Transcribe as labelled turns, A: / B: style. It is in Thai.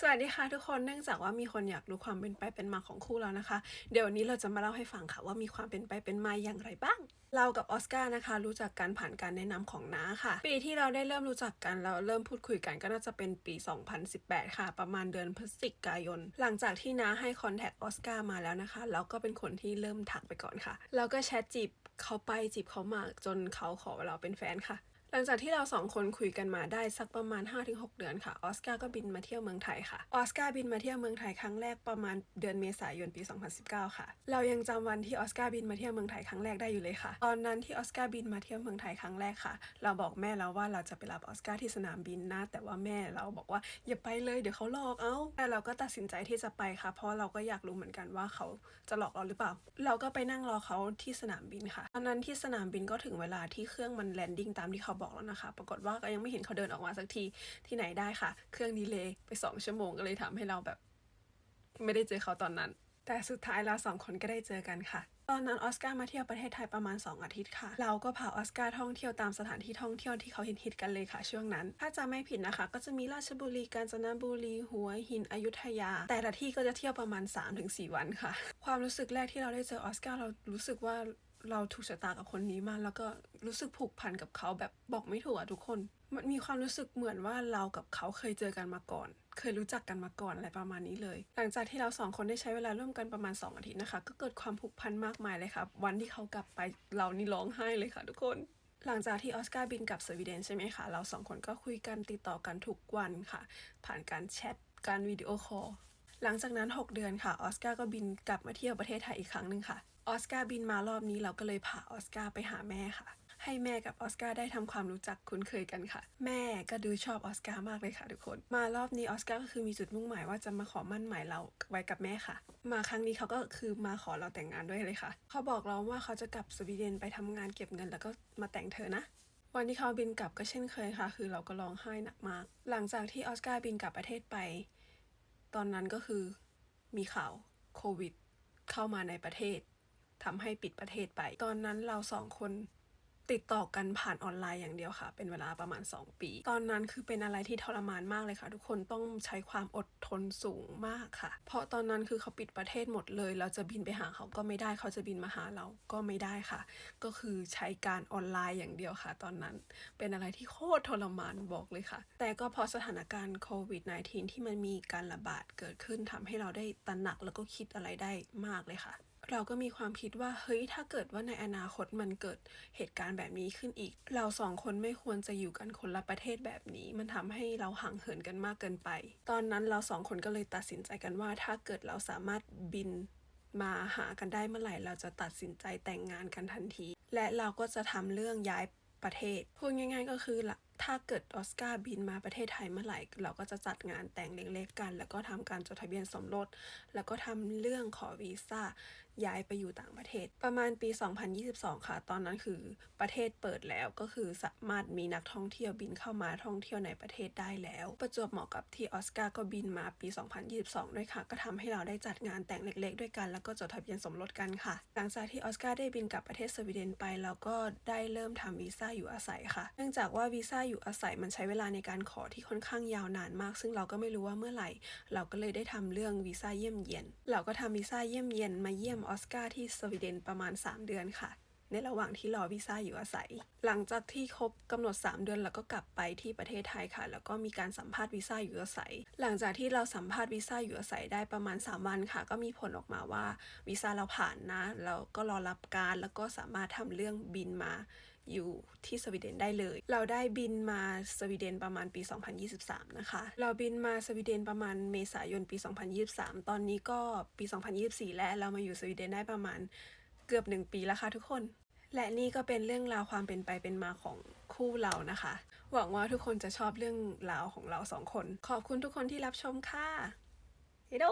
A: สวัสดีค่ะทุกคนเนื่องจากว่ามีคนอยากรู้ความเป็นไปเป็นมาของคู่เรานะคะ เดี๋ยววันนี้เราจะมาเล่าให้ฟังค่ะว่ามีความเป็นไปเป็นมาอย่างไรบ้าง เรากับออสการ์นะคะ รู้จักกันผ่านการแนะนำของน้าค่ะ ปีที่เราได้เริ่มรู้จักกันแล้วเริ่มพูดคุยกันก็น่าจะเป็นปี 2018 ค่ะ ประมาณเดือนพฤศจิกายน หลังจากที่น้าให้คอนแทคออสการ์มาแล้วนะคะเราก็เป็นคนที่เริ่มทักไปก่อนค่ะแล้วก็แชทจีบเขาไปจีบเขามาจนเขาขอเราเป็นแฟนค่ะ ลังจากที่เราสองคนคุยกันมาได้สักประมาณ 5-6 เดือนค่ะ ออสการ์ก็บินมาเที่ยวเมืองไทยค่ะ ออสการ์บินมาเที่ยวเมืองไทยครั้งแรกประมาณเดือนเมษายนปี 2019 ค่ะ เรายังจำวันที่ออสการ์บินมาเที่ยวเมืองไทยครั้งแรกได้อยู่เลยค่ะ ตอนนั้นที่ออสการ์บินมาเที่ยวเมืองไทยครั้งแรกค่ะ เราบอกแม่แล้วว่าเราจะไปรับออสการ์ที่สนามบินนะ แต่ว่าแม่เราบอกว่าอย่าไปเลยเดี๋ยวเขาหลอกเอาแต่เราก็ตัดสินใจที่จะไปค่ะ เพราะเราก็อยากรู้เหมือนกันว่าเขาจะหลอกเราหรือเปล่า เราก็ไปนั่งรอเขาที่สนามบินค่ะ ตอนนั้นที่สนามบินก็ถึงเวลาที่เครื่องมันแลนดิ้งตามที่เขาบอกแล้วนะคะ ปรากฏว่าก็ยังไม่เห็นเขาเดินออกมาสักทีที่ไหนได้ค่ะ เครื่องดีเลย์ไปสองชั่วโมงก็เลยทำให้เราแบบ ไม่ได้เจอเขาตอนนั้น แต่สุดท้ายเราสองคนก็ได้เจอกันค่ะตอนนั้นออสการ์มาเที่ยวประเทศไทยประมาณ 2 อาทิตย์ค่ะ เราก็พาออสการ์ท่องเที่ยวตามสถานที่ท่องเที่ยวที่เขาฮิตกันเลยค่ะ ช่วงนั้น ถ้าจำไม่ผิดนะคะ ก็จะมีราชบุรีกาญจนบุรี หัวหินอยุธยา แต่ละที่ก็จะเที่ยวประมาณ 3-4 วันค่ะ ความรู้สึกแรกที่เราได้เจอออสการ์เรารู้สึกว่าเราถูกชะตากับคนนี้มาแล้วก็รู้สึกผูกพันกับเขาแบบบอกไม่ถูกอะทุกคน มันมีความรู้สึกเหมือนว่าเรากับเขาเคยเจอกันมาก่อน เคยรู้จักกันมาก่อนอะไรประมาณนี้เลย หลังจากที่เราสองคนได้ใช้เวลาร่วมกันประมาณ 2 อาทิตย์นะคะ ก็เกิดความผูกพันมากมายเลยค่ะวันที่เขากลับไปเรานี่ร้องไห้เลยค่ะ ทุกคนหลังจากที่ออสการ์บินกลับสวีเดนใช่ไหมคะ เราสองคนก็คุยกันติดต่อกันทุกวันค่ะ ผ่านการแชท การวิดีโอคอล หลังจากนั้น 6 เดือนค่ะ ออสการ์ก็บินกลับมาเที่ยวประเทศไทยอีกครั้งหนึ่งค่ะ ออสการ์บินมารอบนี้เราก็เลยพาออสการ์ไปหาแม่ค่ะ ให้แม่กับออสการ์ได้ทำความรู้จักคุ้นเคยกันค่ะ แม่ก็ดูชอบออสการ์มากเลยค่ะทุกคน มารอบนี้ออสการ์ก็คือมีจุดมุ่งหมายว่าจะมาขอมั่นหมายเราไว้กับแม่ค่ะ มาครั้งนี้เขาก็คือมาขอเราแต่งงานด้วยเลยค่ะ เขาบอกเราว่าเขาจะกลับสวีเดนไปทำงานเก็บเงินแล้วก็มาแต่งเธอนะวันที่เขาบินกลับก็เช่นเคยค่ะ คือเราก็ร้องไห้หนักมาก หลังจากที่ออสการ์บินกลับประเทศไป ตอนนั้นก็คือมีข่าวโควิดเข้ามาในประเทศ ทำให้ปิดประเทศไป ตอนนั้นเราสองคนติดต่อกันผ่านออนไลน์อย่างเดียวค่ะ เป็นเวลาประมาณ 2 ปี ตอนนั้นคือเป็นอะไรที่ทรมานมากเลยค่ะ ทุกคนต้องใช้ความอดทนสูงมากค่ะ เพราะตอนนั้นคือเขาปิดประเทศหมดเลย เราจะบินไปหาเขาก็ไม่ได้ เขาจะบินมาหาเราก็ไม่ได้ค่ะ ก็คือใช้การออนไลน์อย่างเดียวค่ะ ตอนนั้นเป็นอะไรที่โคตรทรมานบอกเลยค่ะ แต่ก็พราะสถานการณ์โควิด -19 ที่มันมีการระบาดเกิดขึ้นทำให้เราได้ตระหนักแล้วก็คิดอะไรได้มากเลยค่ะ เราก็มีความคิดว่าเฮ้ยถ้าเกิดว่าในอนาคตมันเกิดเหตุการณ์แบบนี้ขึ้นอีก เราสองคนไม่ควรจะอยู่กันคนละประเทศแบบนี้มันทำให้เราห่างเหินกันมากเกินไป ตอนนั้นเราสองคนก็เลยตัดสินใจกันว่า ถ้าเกิดเราสามารถบินมาหากันได้เมื่อไหร่ เราจะตัดสินใจแต่งงานกันทันที และเราก็จะทำเรื่องย้ายประเทศพูดง่าย ๆ ก็คือละ ถ้าเกิดออสการ์บินมาประเทศไทยเมื่อไหร่ เราก็จะจัดงานแต่งเล็กๆกัน แล้วก็ทำการจดทะเบียนสมรส แล้วก็ทำเรื่องขอวีซ่าย้ายไปอยู่ต่างประเทศ ประมาณปี 2022 ค่ะ ตอนนั้นคือประเทศเปิดแล้วก็คือสามารถมีนักท่องเที่ยวบินเข้ามาท่องเที่ยวในประเทศได้แล้ว ประจวบเหมาะกับที่ออสการ์ก็บินมาปี 2022 ด้วยค่ะ ก็ทำให้เราได้จัดงานแต่งเล็ก ๆ ด้วยกัน แล้วก็จดทะเบียนสมรสกันค่ะ หลังจากที่ออสการ์ได้บินกลับประเทศสวีเดนไปเราก็ได้เริ่มทำวีซ่าอยู่อาศัยค่ะ เนื่องจากว่าวีซ่าอยู่อาศัยมันใช้เวลาในการขอที่ค่อนข้างยาวนานมาก ซึ่งเราก็ไม่รู้ว่าเมื่อไหร่ เราก็เลยได้ทำเรื่องวีซ่าเยี่ยมเยียน เราก็ทำวีซ่าเยี่ยมเยียนมาเยี่ยมออสการ์ที่สวีเดนประมาณ 3 เดือนค่ะ ในระหว่างที่รอวีซ่าอยู่อาศัย หลังจากที่ครบกำหนด 3 เดือนเราก็กลับไปที่ประเทศไทยค่ะ แล้วก็มีการสัมภาษณ์วีซ่าอยู่อาศัย หลังจากที่เราสัมภาษณ์วีซ่าอยู่อาศัยได้ประมาณ 3 วันค่ะ ก็มีผลออกมาว่าวีซ่าเราผ่านนะแล้วก็รอรับการแล้วก็สามารถทำเรื่องบินมาอยู่ที่สวีเดนได้เลย เราได้บินมาสวีเดนประมาณปี 2023 นะคะ เราบินมาสวีเดนประมาณเมษายนปี 2023 ตอนนี้ก็ปี 2024 แล้วเรามาอยู่สวีเดนได้ประมาณ เกือบหนึ่งปีแล้วค่ะทุกคน และนี่ก็เป็นเรื่องราวความเป็นไปเป็นมาของคู่เรานะคะ หวังว่าทุกคนจะชอบเรื่องราวของเราสองคน ขอบคุณทุกคนที่รับชมค่ะเฮโด